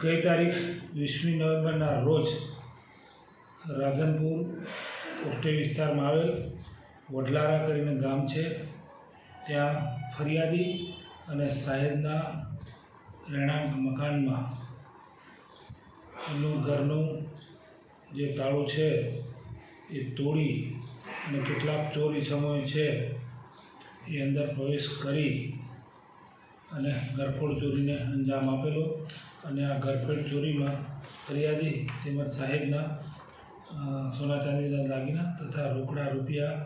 ગઈ તારીખ વીસમી નવેમ્બરના રોજ રાધનપુર ઉપટે વિસ્તારમાં આવેલ વડલારા કરીને ગામ છે. ત્યાં ફરિયાદી અને સાહેબના રહેણાંક મકાનમાં એમનું ઘરનું જે તાળું છે એ તોડી અને કેટલાક ચોરી સમય છે એ અંદર પ્રવેશ કરી અને ઘરફોડ ચોરીને અંજામ આપેલો. અને આ ઘરફેડ ચોરીમાં ફરિયાદી તેમજ સાહેબના સોના ચાંદીના દાગીના તથા રોકડા રૂપિયા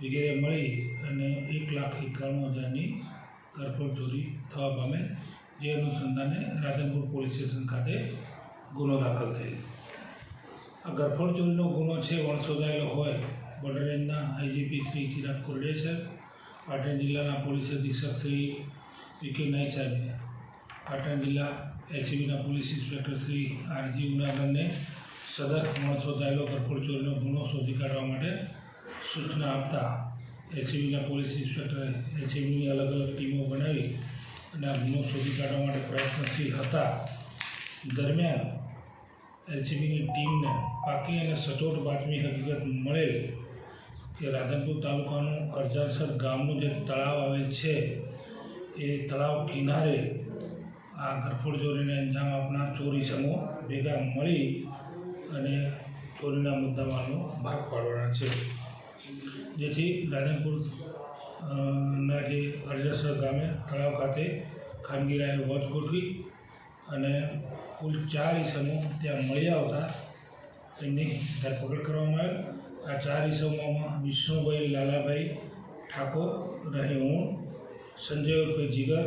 વગેરે મળી અને એક લાખ એકાણું હજારની ઘરફોડ ચોરી થવા પામે, જે અનુસંધાને રાધનપુર પોલીસ સ્ટેશન ખાતે ગુનો દાખલ થયેલ. આ ઘરફોડ ચોરીનો ગુનો છે વણસોધાયેલો હોય, બોર્ડર રેન્જના આઈજીપી શ્રી ચિરાગ કોરડેસર પાટણ જિલ્લાના પોલીસ અધિક્ષક શ્રી વિકે નાઈ સાહેબે પાટણ જિલ્લા એલસીબીના police inspector Shri R G ઉનાગરને સદર વણસોદાયેલો કરકોડ ચોરીનો ગુનો શોધી કાઢવા માટે સૂચના આપતા એલસીબીના પોલીસ ઇન્સ્પેક્ટરે એલસીબીની અલગ અલગ ટીમો બનાવી અને આ ગુનો શોધી કાઢવા માટે પ્રયત્નશીલ હતા. દરમિયાન એલસીબીની ટીમને પાકી અને સચોટ બાતમી હકીકત મળેલ કે રાધનપુર તાલુકાનું અરજણસર ગામનું જે તળાવ આવેલ છે, એ તળાવ કિનારે આ ઘરફોડ ચોરીને અંજામ આપનાર ચોરી સમૂહ ભેગા મળી અને ચોરીના મુદ્દામાલનો ભાગ પાડવાના છે. જેથી રાધનપુર ના જે અરજસર ગામે તળાવ ખાતે ખાનગીરાએ વોચ ગોઠવી અને કુલ ચાર ઈસમો ત્યાં મળી આવતા તેમની ધરપકડ કરવામાં આવી આ ચાર ઈસમોમાં વિષ્ણુભાઈ લાલાભાઈ ઠાકોર, રહે હું સંજય ઉર્ફે જીગર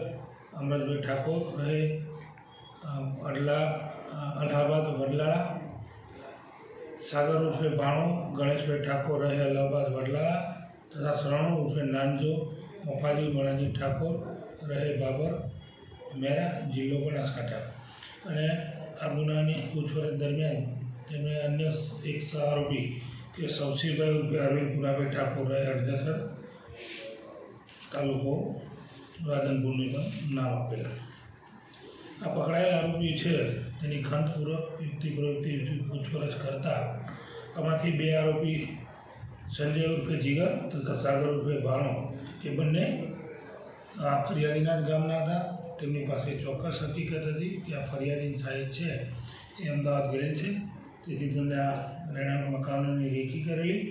અમરતભાઈ ઠાકોર રહે અડલા, અલ્હાબાદ વડલા સાગર ઉર્ફે ભાણો, ગણેશભાઈ ઠાકોર રહે અલ્હાબાદ વડલા, તથા શરણુ ઉર્ફે નાનજો, મફાજી મણાજી ઠાકોર રહે બાબર, મેરા, જિલ્લો બનાસકાંઠા. અને આ ગુનાની પૂછપરછ દરમિયાન તેમણે અન્ય એક આરોપી કે સૌસીભાઈ ઉર્ફે અરવિંદ પુનાભાઈ ઠાકોર રહે અડધસર તાલુકો રાધનપુરની પણ નામ આપેલા. આ પકડાયેલા આરોપી છે, તેની ખંતપૂર્વક યુક્તિ પ્રવૃત્તિ પૂછપરછ કરતા આમાંથી બે આરોપી સંજય ઉર્ફે જીગર તથા સાગર ઉર્ફે ભાણો, એ બંને આ ફરિયાદીના જ ગામના હતા. તેમની પાસે ચોક્કસ હકીકત હતી કે આ ફરિયાદી સાહેબ છે, એ અમદાવાદ ગયેલ છે. તેથી તેમણે આ રહેણાંક મકાનોની રેકી કરેલી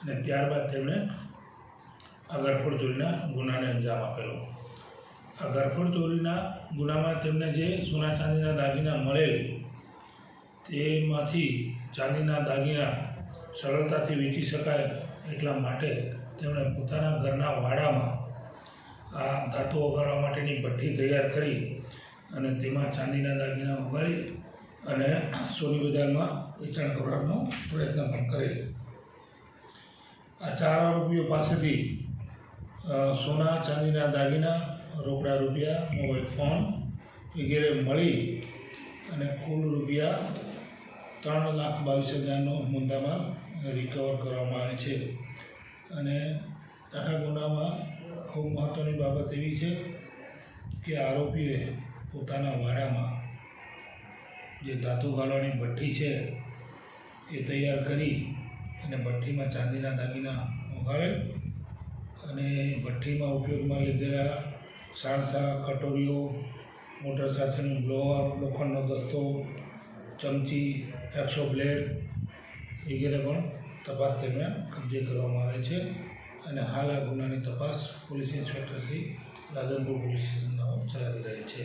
અને ત્યારબાદ તેમણે આ ઘરફોડ ચોરીના ગુનાને અંજામ આપેલો. આ ઘરફોડ ચોરીના ગુનામાં તેમને જે સોના ચાંદીના દાગીના મળેલ, તેમાંથી ચાંદીના દાગીના સરળતાથી વેચી શકાય એટલા માટે તેમણે પોતાના ઘરના વાડામાં આ ધાતુ ઓગાળવા માટેની ભઠ્ઠી તૈયાર કરી અને તેમાં ચાંદીના દાગીના ઓગાળી અને સોની બજારમાં વેચાણ કરવાનો પ્રયત્ન પણ કરેલ. આ ચાર આરોપીઓ પાસેથી સોના, ચાંદીના દાગીના રોકડા રૂપિયા, મોબાઈલ ફોન વગેરે મળી અને કુલ રૂપિયા ત્રણ લાખ બાવીસ હજારનો મુદ્દામાં રિકવર કરવામાં આવે છે. અને આખા ગુનામાં ખૂબ મહત્ત્વની બાબત એવી છે કે આરોપીએ પોતાના વાડામાં જે ધાતુ ગાળવાની ભઠ્ઠી છે એ તૈયાર કરી અને ભઠ્ઠીમાં ચાંદીના દાગીના ઓગાળેલ અને ભઠ્ઠીમાં ઉપયોગમાં લીધેલા સાણસા કટોરીઓ, મોટર સાથેનું બ્લોઅર, લોખંડનો દસ્તો, ચમચી, એકસો બ્લેડ વગેરે પણ તપાસ દરમિયાન કબજે કરવામાં આવે છે અને હાલ આ ગુનાની તપાસ પોલીસ ઇન્સ્પેક્ટર શ્રી પોલીસ સ્ટેશનનો ચલાવી રહી છે.